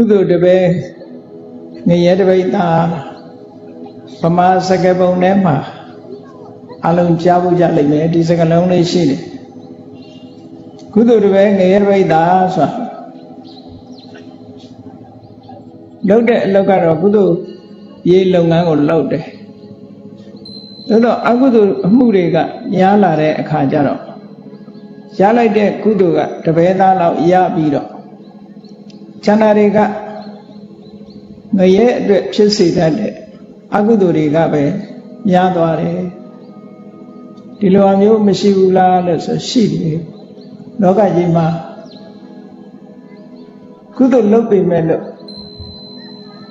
ကုသိုလ်တပည့်ငရဲတပိတ်သာဗမာစကားပုံထဲမှာအလုံးကြားဖို့ကြလိမ့်မယ်ဒီစကားလုံးလေးရှိတယ်ကုသိုလ်တပည့်ငရဲတပိတ်သာဆိုတာလုပ်တဲ့အလုပ်ကတော့ကုသိုလ်ရေးလုပ်ငန်းကိုလုပ်တယ်သို့တော့အကုသိုလ်အမှုတွေကများလာတဲ့အခါကျတော့ရလိုက်တဲ့ကုသိုလ်ကတပည့်သားလောက်ရပြီးတော့ ချန္တာတွေကငရဲအတွက်ဖြစ်စေတတ်တဲ့အကုသိုလ်တွေကပဲများသွားတယ်ဒီလိုအမျိုးမရှိဘူးလားလို့ဆိုရှိတယ်လောကကြီးမှာကုသိုလ်လုပ်ပေမဲ့လို့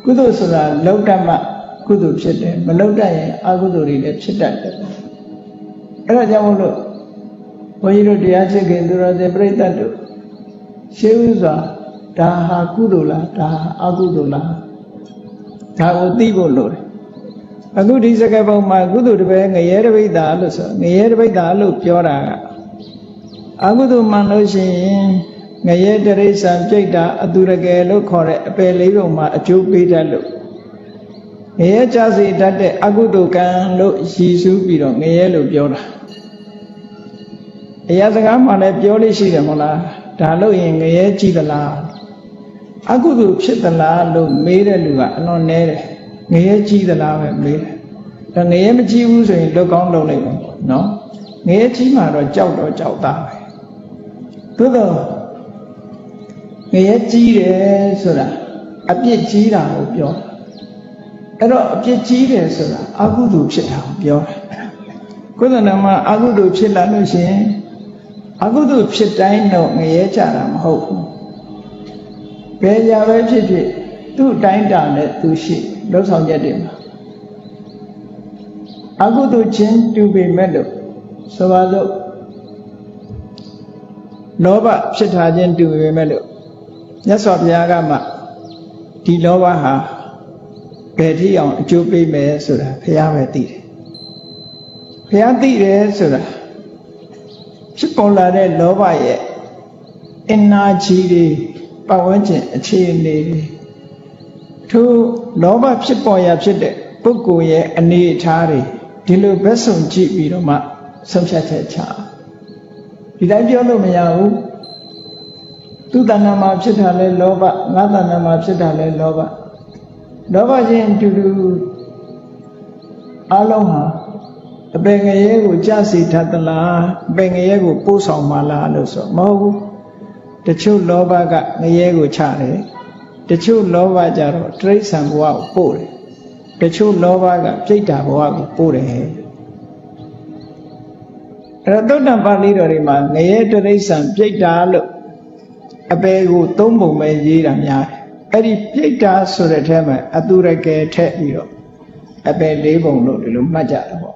ကုသိုလ်ဆိုတာလောက်တတ်မှကုသိုလ်ဖြစ်တယ်မလောက်တတ်ရင်အကုသိုလ်တွေလည်းဖြစ်တတ်တယ်အဲ့ဒါကြောင့်မို့လို့ဘုန်းကြီးတို့တရားချစ်ခင်သူတော်စင်ပြိဿတ်တို့ရှေးဥစွာ ဒါဟာကုသိုလ်လားဒါဟာအကုသိုလ်လားဒါကိုသိဖို့လိုတယ်အခုဒီစကားပုံမှာကုသိုလ်တပည့်ငရဲတပိဋ္ဌာလို့ဆိုငရဲတပိဋ္ဌာလို့ပြောတာကအကုသိုလ်မှန်လို့ရှိရင်ငရဲတရိစ္ဆာန်ပြိဋ္ဌာအတုရကယ်လို့ခေါ်တဲ့အပယ်လေးပုံမှာအကျိုးပေးတတ်လို့ငရဲကြစေတတ်တဲ့အကုသိုလ်ကံလို့ရည်စူးပြီးတော့ငရဲလို့ပြောတာအရာစကားမှလည်းပြောလို့ရှိတယ်မဟုတ်လားဒါလို့ရင်ငရဲကြည့်သလား အကုသိုလ်ဖြစ်သလားလို့မေးတဲ့လူကအလွန်နည်းတယ်ငရဲကြည့်သလားပဲမေးတယ်ဒါငရဲမကြည့်ဘူးဆိုရင်လောက်ကောင်းလုပ်လိုက်ပါနော်ငရဲကြည့်မှတော့ကြောက်တော့ကြောက်သားပဲသို့တော့ငရဲကြည့်တယ်ဆိုတာအပြစ်ကြီးတာကိုပြောတာအဲ့တော့အပြစ်ကြီးတယ်ဆိုတာအကုသိုလ်ဖြစ်တာကိုပြောတာကုသနာမှာအကုသိုလ်ဖြစ်လာလို့ရှိရင်အကုသိုလ်ဖြစ်တိုင်းတော့ငရဲကြတာမဟုတ်ဘူး ဘယ်ကြပဲဖြစ်ဖြစ်သူ့တိုင်းတာနဲ့သူရှိလှုပ်ဆောင်ချက်တွေမှာအကုသိုလ်ချင်းတူပေမဲ့လို့ဆိုပါစို့လောဘဖြစ်ထားခြင်းတူပေမဲ့လို့မြတ်စွာဘုရားကမှဒီလောဘဟာဘယ်ထိအောင်အကျိုးပေးမယ်ဆိုတာဘုရားပဲသိတယ်ဘုရားသိတယ်ဆိုတာဖြစ်ပေါ်လာတဲ့လောဘရဲ့အင်နာကြီးတွေ ပတ်ဝန်းကျင်အခြေအနေတွေထို့လောဘဖြစ်ပေါ်ရာဖြစ်တဲ့ပုဂ္ဂိုလ်ရဲ့အနေအထားတွေဒီလိုဘက်ဆုံကြည့်ပြီးတော့မှဆုံးဖြတ်ချက်ချဒီတိုင်းပြောလို့မရဘူးသူတဏ္ဍာမှာဖြစ်တာလဲလောဘငါတဏ္ဍာမှာဖြစ်တာလဲလောဘလောဘချင်းအတူတူအလုံးဟာအပင်ငရဲကိုကြစီထသလားအပင်ငရဲကိုပို့ဆောင်မလားလို့ဆိုမဟုတ်ဘူး တချို့လောဘကငရဲကိုချတယ်တချို့လောဘကြတော့တိရစ္ဆာန်ဘဝကိုပို့တယ်တချို့လောဘကပြိတ္တာဘဝကိုပို့တယ်အဲ့တော့သုတ္တပါဠိတော်တွေမှာငရဲတိရစ္ဆာန်ပြိတ္တာလို့အပေကိုသုံးပုံပဲရေးတာများတယ်အဲ့ဒီပြိတ္တာဆိုတဲ့ထဲမှာအတုရကယ်ထက်ပြီးတော့အပေလေးပုံလို့ဒီလိုမှတ်ကြတယ်ပေါ့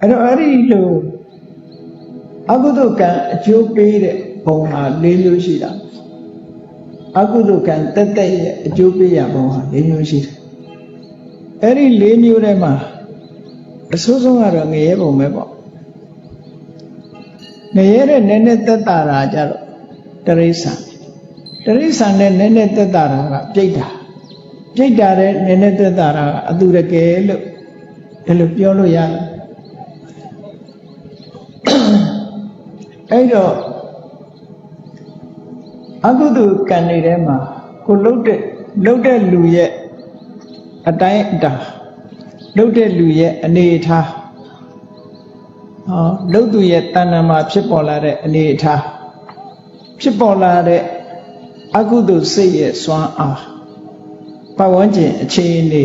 အဲ့တော့အဲ့ဒီလို အကုသိုလ်ကံအကျိုးပေးတဲ့ဘုံဟာ၄မျိုးရှိတာအကုသိုလ်ကံတက်တက်ရဲ့အကျိုးပေးရဘုံဟာ၄မျိုးရှိတယ်အဲ့ဒီ၄မျိုးထဲမှာအဆိုးဆုံးကတော့ငရဲဘုံပဲပေါ့ငရဲတဲ့နည်းနည်းသက်တာတာကြတော့တရိษံတရိษံနဲ့နည်းနည်းသက်တာတာကပြိတ္တာပြိတ္တာတဲ့နည်းနည်းသက်တာတာကအတုရကယ်လို့ဒီလိုပြောလို့ရတယ် အဲ့တော့အကုသိုလ်ကံတွေထဲမှာကိုလှုပ်တဲ့လှုပ်တဲ့လူရဲ့အတိုင်းအတာလှုပ်တဲ့လူရဲ့အနေအထားဟောလှုပ်သူရဲ့တဏ္ဍာမှာဖြစ်ပေါ်လာတဲ့အနေအထားဖြစ်ပေါ်လာတဲ့အကုသိုလ်စိတ်ရဲ့စွမ်းအားပတ်ဝန်းကျင်အခြေအနေ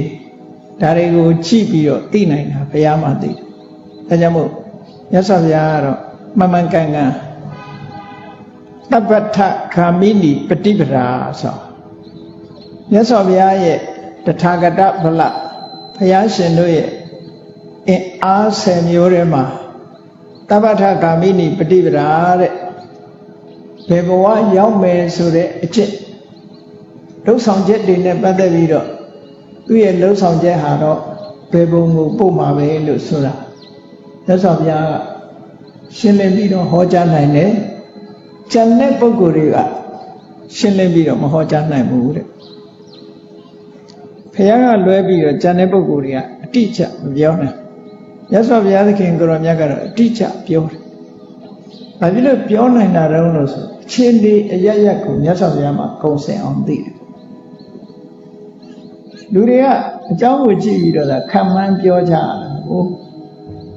ဒါတွေကိုကြည့်ပြီးတော့သိနိုင်တာဘုရားမှသိတယ်။ဒါကြောင့်မို့မြတ်စွာဘုရားကတော့ မမှန်ကန်ကန်တပ္ပထခာမိနိပฏิပဒါဆိုမြတ်စွာဘုရားရဲ့တထာဂတဗလဘုရားရှင်တို့ရဲ့အင်အားဆယ်မျိုးထဲမှာတပ္ပထခာမိနိပฏิပဒါတဲ့ဘယ်ဘဝရောက်မယ်ဆိုတဲ့အချက်လှုပ်ဆောင်ချက်တွေနဲ့ပတ်သက်ပြီးတော့သူ့ရဲ့လှုပ်ဆောင်ချက်ဟာတော့ဘယ်ဘုံကိုပို့မှာပဲလို့ဆိုတာမြတ်စွာဘုရားက ရှင်းလင်းပြီးတော့ဟောကြားနိုင်တယ်။ကျန်တဲ့ပုဂ္ဂိုလ်တွေကရှင်းလင်းပြီးတော့မဟောကြားနိုင်ဘူးတဲ့ဖခင်ကလွဲပြီးတော့ဉာဏ်တဲ့ပုဂ္ဂိုလ်တွေကအတိအကျမပြောနိုင်မြတ်စွာဘုရားသခင်ကိုရောမြတ်ကတော့အတိအကျပြောတယ်။ဘာဖြစ်လို့ပြောနိုင်တာတုံးလို့ဆိုအချင်းဒီအရရက်ကိုမြတ်စွာဘုရားမှာကုံစင်အောင်သိတယ်။လူတွေကအကြောင်းကိုကြည့်ပြီးတော့ခံမှန်းပြောကြတာဟို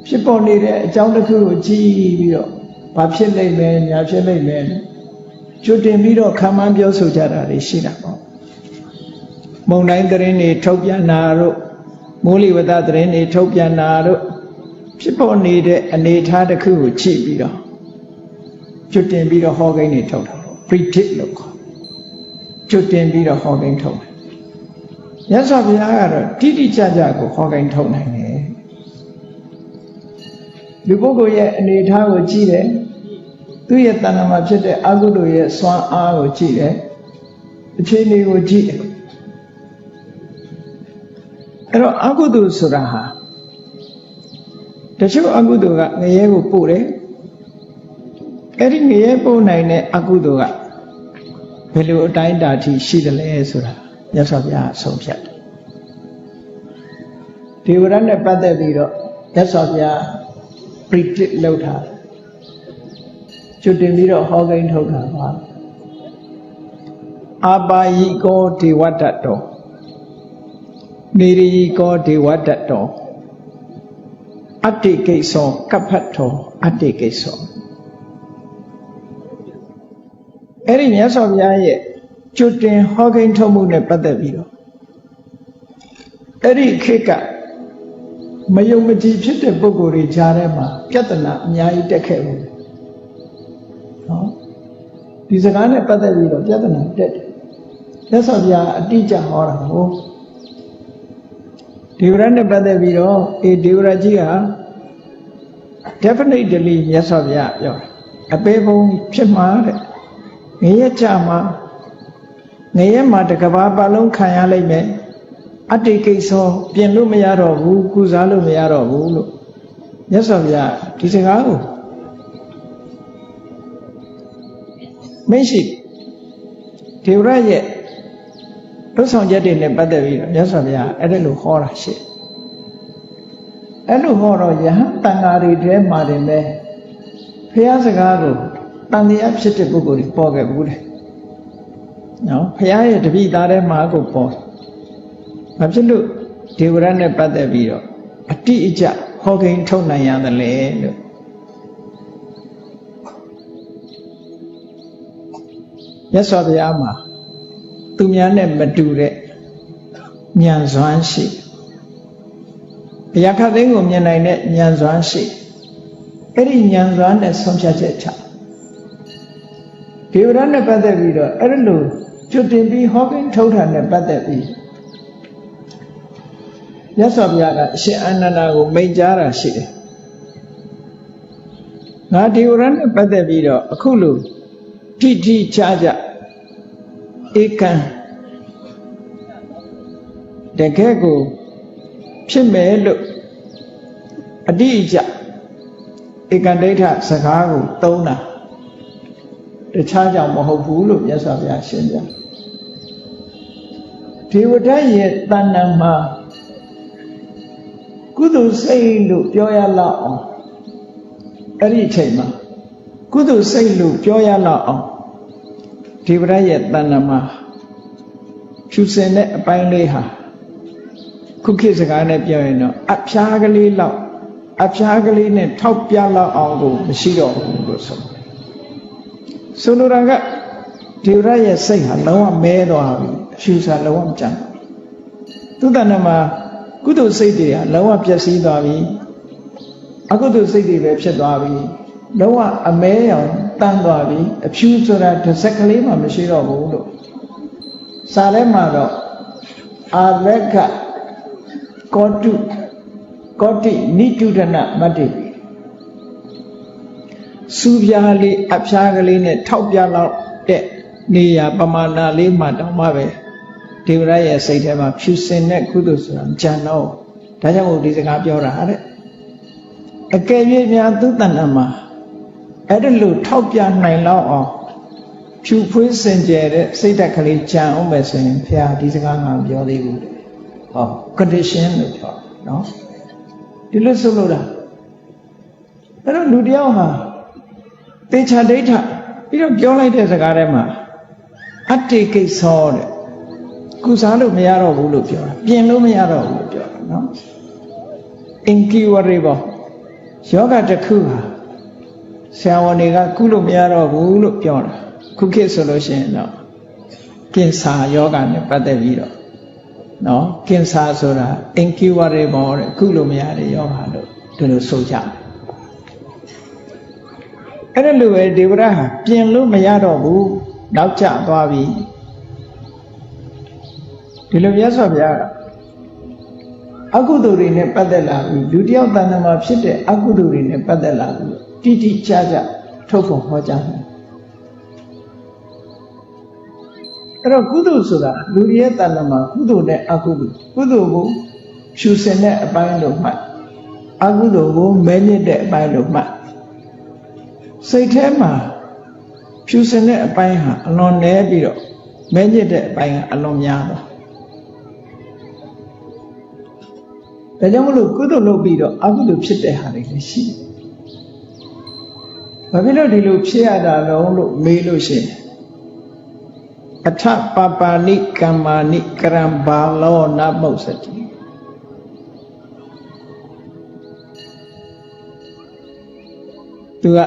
ဖြစ်ပေါ်နေတဲ့အကြောင်းတစ်ခုကိုကြည့်ပြီးတော့ဘာဖြစ်လိမ့်မယ်ညာဖြစ်လိမ့်မယ်ကျွတ်တင်ပြီးတော့ခံမှန်းပြောဆိုကြတာတွေရှိတာပေါ့မုံတိုင်းသတင်းတွေထုတ်ပြန်တာတို့မိုးလေဝသသတင်းတွေထုတ်ပြန်တာတို့ဖြစ်ပေါ်နေတဲ့အနေအထားတစ်ခုကိုကြည့်ပြီးတော့ကျွတ်တင်ပြီးတော့ဟောကိန်းတွေထုတ်တာပေါ့ predict လို့ခေါ်ကျွတ်တင်ပြီးတော့ဟောကိန်းထုတ်တယ်မြတ်စွာဘုရားကတော့တိတိကျကျကိုဟောကိန်းထုတ်နိုင်တယ် လူပုဂ္ဂိုလ်ရဲ့အနေအထားကိုကြည့်တယ်သူ့ရဲ့တဏ္ဍာမှာဖြစ်တဲ့အကုသိုလ်ရဲ့စွမ်းအားကိုကြည့်တယ်အခြေအနေကိုကြည့်တယ်အဲ့တော့အကုသိုလ်ဆိုတာဟာတချို့အကုသိုလ်ကငရဲကိုပို့တယ်အဲ့ဒီငရဲပို့နိုင်တဲ့အကုသိုလ်ကဘယ်လိုအတိုင်းအတာထိရှိတယ်လဲဆိုတာမြတ်စွာဘုရားအဆုံးဖြတ်တယ်ဒီဝရနဲ့ပတ်သက်ပြီးတော့မြတ်စွာဘုရား predict လုပ်ထားတယ်ကျွတ်တင်ပြီးတော့ဟောကိန်းထုတ်တာပါအာပါယိကောဒေဝတ္တတောနေရီကောဒေဝတ္တတောအတ္တိကိသောကပ္ဖတ်တောအတ္တိကိသောအဲ့ဒီမြတ်စွာဘုရားရဲ့ကျွတ်တင်ဟောကိန်းထုတ်မှုနဲ့ပတ်သက်ပြီးတော့အဲ့ဒီခေတ်က မယုံမကြည်ဖြစ်တဲ့ပုဂ္ဂိုလ်တွေကြားထဲမှာပြဿနာအများကြီးတက်ခဲ့ဘူးနော်ဒီစကားနဲ့ပတ်သက်ပြီးတော့ပြဿနာတက်တယ်လက်ဆောင်ပြအတိအကျဟောတာဟုတ်ဒေဝရနဲ့ပတ်သက်ပြီးတော့အေဒေဝရကြီးက definitely မြတ်စွာဘုရားပြောတာအပေဘုံဖြစ်မှာတဲ့ငရဲကြမှာငရဲမှာတကဘာပါလုံးခံရလိမ့်မယ် အတ္တိကိစ္စပြင်လို့မရတော့ဘူးကုစားလို့မရတော့ဘူးလို့မြတ်စွာဘုရားဒီစကားကိုမရှိဒေဝရရဲ့လွတ်ဆောင်ချက်တွေနဲ့ပတ်သက်ပြီးတော့မြတ်စွာဘုရားအဲ့ဒါလိုဟောတာရှိအဲ့လိုဟောတော့ယဟန်တန်ဃာတွေထဲမှာတင်ပဲဘုရားစကားကိုတန်တရားဖြစ်တဲ့ပုဂ္ဂိုလ်တွေပေါ်ခဲ့ဘူးတဲ့နော်ဘုရားရဲ့တပိသားထဲမှာကိုပေါ် ဘာဖြစ်လို့ဒေဝရနဲ့ပတ်သက်ပြီးတော့အတိအကျဟောကိန်းထုတ်နိုင်ရတယ်လေလို့မြတ်စွာဘုရားမှာသူများနဲ့မတူတဲ့ဉာဏ်စွမ်းရှိဘုရားခတ်သိန်းကိုမြင်နိုင်တဲ့ဉာဏ်စွမ်းရှိအဲ့ဒီဉာဏ်စွမ်းနဲ့ဆုံးဖြတ်ချက်ချဒေဝရနဲ့ပတ်သက်ပြီးတော့အဲ့လိုကျွတ်တင်ပြီးဟောကိန်းထုတ်တာနဲ့ပတ်သက်ပြီး မြတ်စွာဘုရားကအရှင်အာနန္ဒာကိုမိန့်ကြားတာရှိတယ်ငါဒေဝရနဲ့ပတ်သက်ပြီးတော့အခုလိုထိထိချာချာဧကံတကယ်ကိုဖြစ်မယ်လို့အတိအကျဧကံဒိဋ္ဌစကားကိုသုံးတာတခြားကြောင့်မဟုတ်ဘူးလို့မြတ်စွာဘုရားရှင်းပြဒေဝဒတ်ရဲ့တဏ္ဍာမှာ ကုသိုလ်စိတ်လို့ပြောရလောက်အောင်အဲ့ဒီအချိန်မှာကုသိုလ်စိတ်လို့ပြောရလောက်အောင်ဒေဝရရဲ့တဏ္ဍမှာဖြူစင်တဲ့အပိုင်းလေးဟာခုခေတ်စကားနဲ့ပြောရင်တော့အဖျားကလေးလောက်အဖျားကလေးနဲ့ထောက်ပြလောက်အောင်ကိုမရှိတော့ဘူးလို့ဆိုဆိုလိုတာကဒေဝရရဲ့စိတ်ဟာလုံးဝမဲသွားပြီအဖြူစာလုံးဝမကြမ်းသူတဏ္ဍမှာ ကုသိုလ်စိတ်တွေဟာလုံးဝပျက်စီးသွားပြီအကုသိုလ်စိတ်တွေပဲဖြစ်သွားပြီလုံးဝအမဲရောင်တန်းသွားပြီအဖြူဆိုတာတစ်စက်ကလေးမှမရှိတော့ဘူးလို့စာထဲမှာတော့အာရကကောတုကောတိနိတုဒနာမတ္တိစူပြားလေးအဖျားကလေးနဲ့ထောက်ပြလောက်တဲ့နေရာပမာဏလေးမှတောင်မှပဲ ဒေဝရရဲ့စိတ်ထဲမှာဖြူစင်တဲ့ကုသိုလ်ဆိုတာကြံတော့ဒါကြောင့်မို့ဒီစကားပြောတာတဲ့အကယ်၍များသူတဏ္ဍာမှာအဲ့ဒါလို့ထောက်ပြနိုင်လောက်အောင်ဖြဖြူဖွေးစင်ကြယ်တဲ့စိတ်ဓာတ်ကလေးကြံအောင်မယ်ဆိုရင်ဖះဒီစကားငါမပြောသေးဘူးတဲ့ဟော condition လို့ပြောတာနော်ဒီလိုဆိုလို့လားအဲ့တော့လူတစ်ယောက်ဟာတေချာဒိဋ္ဌပြီးတော့ပြောလိုက်တဲ့စကားထဲမှာအတ္တိကိစ္ဆောတဲ့ ကုစားလို့မရတော့ဘူးလို့ပြောတာပြင်လို့မရတော့ဘူးလို့ပြောတာနော် incurable ယောဂတစ်ခုဟာဆရာဝန်တွေကကုလို့မရတော့ဘူးလို့ပြောတာခုခေတ်ဆိုလို့ရှိရင်တော့ကင်ဆာယောဂနဲ့ပတ်သက်ပြီးတော့နော်ကင်ဆာဆိုတာ incurable တဲ့ကုလို့မရတဲ့ယောဂလို့ဒီလိုဆိုကြတယ်အဲ့ဒါလိုပဲဒေဝရဟာပြင်လို့မရတော့ဘူးနောက်ကျသွားပြီ ဒီလိုမြတ်စွာဘုရားကအကုသိုလ်တွေနဲ့ပတ်သက်လာပြီလူတယောက်တဏ္ဍမှာဖြစ်တဲ့အကုသိုလ်တွေနဲ့ပတ်သက်လာပြီတိတိကျကျထုတ်ဖို့ဟောကြားတယ်အဲ့တော့ကုသိုလ်ဆိုတာလူရဲ့တဏ္ဍမှာကုသိုလ်နဲ့အကုသိုလ်ကုသိုလ်ကိုဖြူစင်တဲ့အပိုင်းလို့မှတ်အကုသိုလ်ကိုမဲညစ်တဲ့အပိုင်းလို့မှတ်စိတ်ထဲမှာဖြူစင်တဲ့အပိုင်းဟာအလွန်နည်းပြီးတော့မဲညစ်တဲ့အပိုင်းကအလွန်များတော့ ဒါကြောင့်မလို့ကုသိုလ်လုပ်ပြီးတော့အကုသိုလ်ဖြစ်တဲ့ဟာတွေလည်းရှိတယ်။ဘာဖြစ်လို့ဒီလိုဖြစ်ရတာလဲလို့မေးလို့ရှိရင်အထပပါဏိကမ္မာနိကရံဘာလောနပုစတိသူက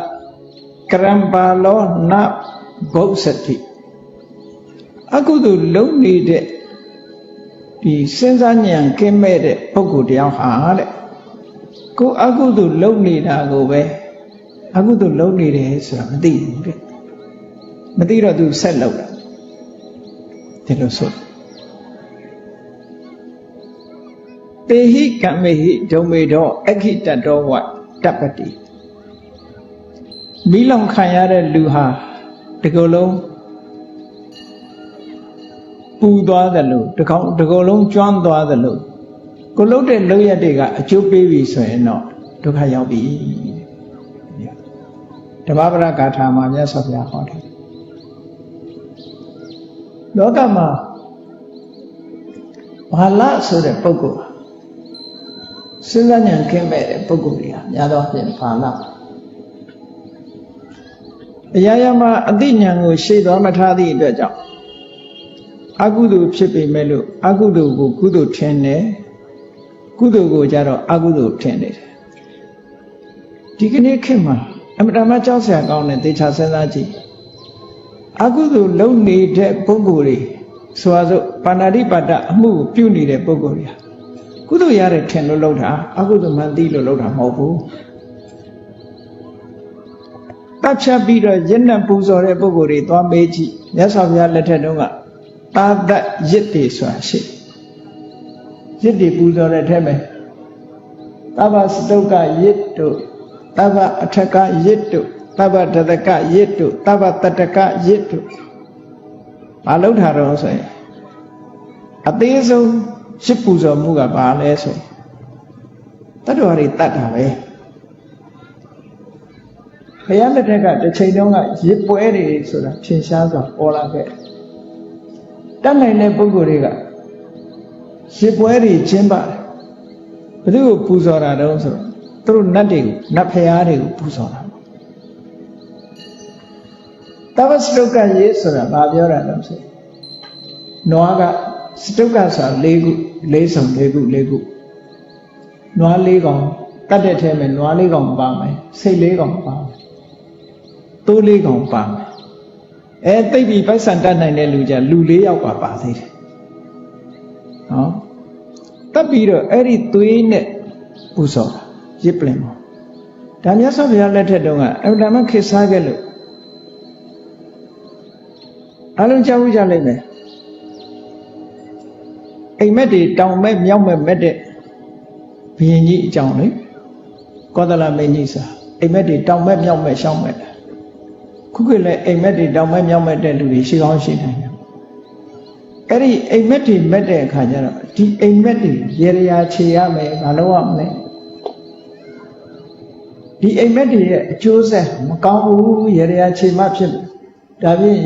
ကရံဘာလောနဘုစတိအကုသိုလ်လုံးနေတဲ့ ဒီစဉ်းစားဉာဏ်ကင်းမဲ့တဲ့ပုဂ္ဂိုလ်တယောက်ဟာတဲ့ကိုအကုသိုလ်လုံးနေတာကိုပဲအကုသိုလ်လုံးနေတယ်ဆိုတာမသိဘူးတဲ့မသိတော့သူဆက်လောက်တာဒီလိုဆိုပေဟိကမေဟိဒုံမေတော့အခိတတောဝတပ္ပတိမိလောင်ခံရတဲ့လူဟာဒီကုလုံး ပူသွားတယ်လို့တကောင်တကုလုံးကျွမ်းသွားတယ်လို့ကိုလုတ်တဲ့လုတ်ရက်တွေကအကျိုးပေးပြီဆိုရင်တော့ဒုက္ခရောက်ပြီဓမ္မပဒဂါထာမှာမြတ်စွာဘုရားဟောတယ်လောကမှာဘာလဆိုတဲ့ပုဂ္ဂိုလ်စဉ်းစားဉာဏ်ခင်းမဲ့တဲ့ပုဂ္ဂိုလ်တွေဟာများသောအားဖြင့်ဘာလအရာရာမှာအသိဉာဏ်ကိုရှေ့သွားမထားသည့်အတွက်ကြောင့် အကုသိုလ်ဖြစ်ပေမဲ့လို့အကုသိုလ်ကိုကုသိုလ်ထင်တယ်ကုသိုလ်ကိုကြတော့အကုသိုလ်ထင်နေတယ်ဒီကနေ့ခေတ်မှာအမတမကြောက်စရာကောင်းတဲ့သေချာစဉ်းစားကြည့်အကုသိုလ်လုံနေတဲ့ပုဂ္ဂိုလ်တွေဆိုပါစို့ပါဏာတိပါဒအမှုကိုပြုနေတဲ့ပုဂ္ဂိုလ်တွေဟာကုသိုလ်ရတဲ့ထင်လို့လုပ်တာအကုသိုလ်မှန်သိလို့လုပ်တာမဟုတ်ဘူးတပ်ဖြတ်ပြီးတော့ရင့်နှံပူဇော်တဲ့ပုဂ္ဂိုလ်တွေသွားမေးကြည့်မြတ်စွာဘုရားလက်ထက်တုန်းက တာဒတ်ရစ်တွေဆိုတာရှိရစ်တွေပူဇော်တဲ့ထဲမှာသဗ္ဗစတုကရစ်တို့သဗ္ဗအထကရစ်တို့သဗ္ဗတတကရစ်တို့သဗ္ဗတတကရစ်တို့ဘာလို့ထားတော့ဆိုရင်အသေးဆုံးရစ်ပူဇော်မှုကဘာလဲဆိုရင်တတ္တဝါတွေတတ်တာပဲဘုရားလက်ထက်ကတစ်ချိန်တုန်းကရစ်ပွဲတွေဆိုတာထင်ရှားစွာပေါ်လာခဲ့တ တ်နိုင်တဲ့ပုဂ္ဂိုလ်တွေကရစ်ပွဲတွေကျင်းပတယ်ဘယ်သူကိုပူဇော်တာတုံးဆိုတော့သူတို့နတ်တွေကိုနတ်ဖျားတွေကိုပူဇော်တာတဝစတုကရေးဆိုတာဘာပြောတာလဲဆိုနွားကစတုကဆိုတာ၄ခု၄စုံ၄ခု၄ခုနွား၄ကောင်တတ်တဲ့ထဲမှာနွား၄ကောင်ပါမယ်စိတ်၄ကောင်ပါမယ်သိုး၄ကောင်ပါမယ် အဲတိတ်ပြီးပိုက်ဆံတတ်နိုင်တဲ့လူကြလူ၄ယောက်ပါပါသေးတယ်နော်တက်ပြီးတော့အဲ့ဒီသွေးနဲ့ပူဇော်တာရစ်ပလင်ပေါ့ဒါမြတ်စွာဘုရားလက်ထက်တုန်းကအဗ္ဗဓမ္မခေစားခဲ့လို့အလုံးကြောက်ကြလိမ့်မယ်အိမ်မက်တွေတောင်မဲ့မြောက်မဲ့မက်တဲ့ဘုရင်ကြီးအကြောင်းလေကောသလမင်းကြီးစာအိမ်မက်တွေတောင်မဲ့မြောက်မဲ့ရှောင်းမဲ့ ခုခေတ်လည်းအိမ်မက်တွေတောင်မဲ့မြောက်မဲ့တဲ့လူတွေရှိကောင်းရှိနိုင်တယ်အဲ့ဒီအိမ်မက်တွေမက်တဲ့အခါကျတော့ဒီအိမ်မက်တွေရေရာခြေရမယ်မလုပ်ရမလဲဒီအိမ်မက်တွေရဲ့အကျိုးဆက်မကောင်းဘူးရေရာခြေမှဖြစ်မယ်ဒါဖြင့်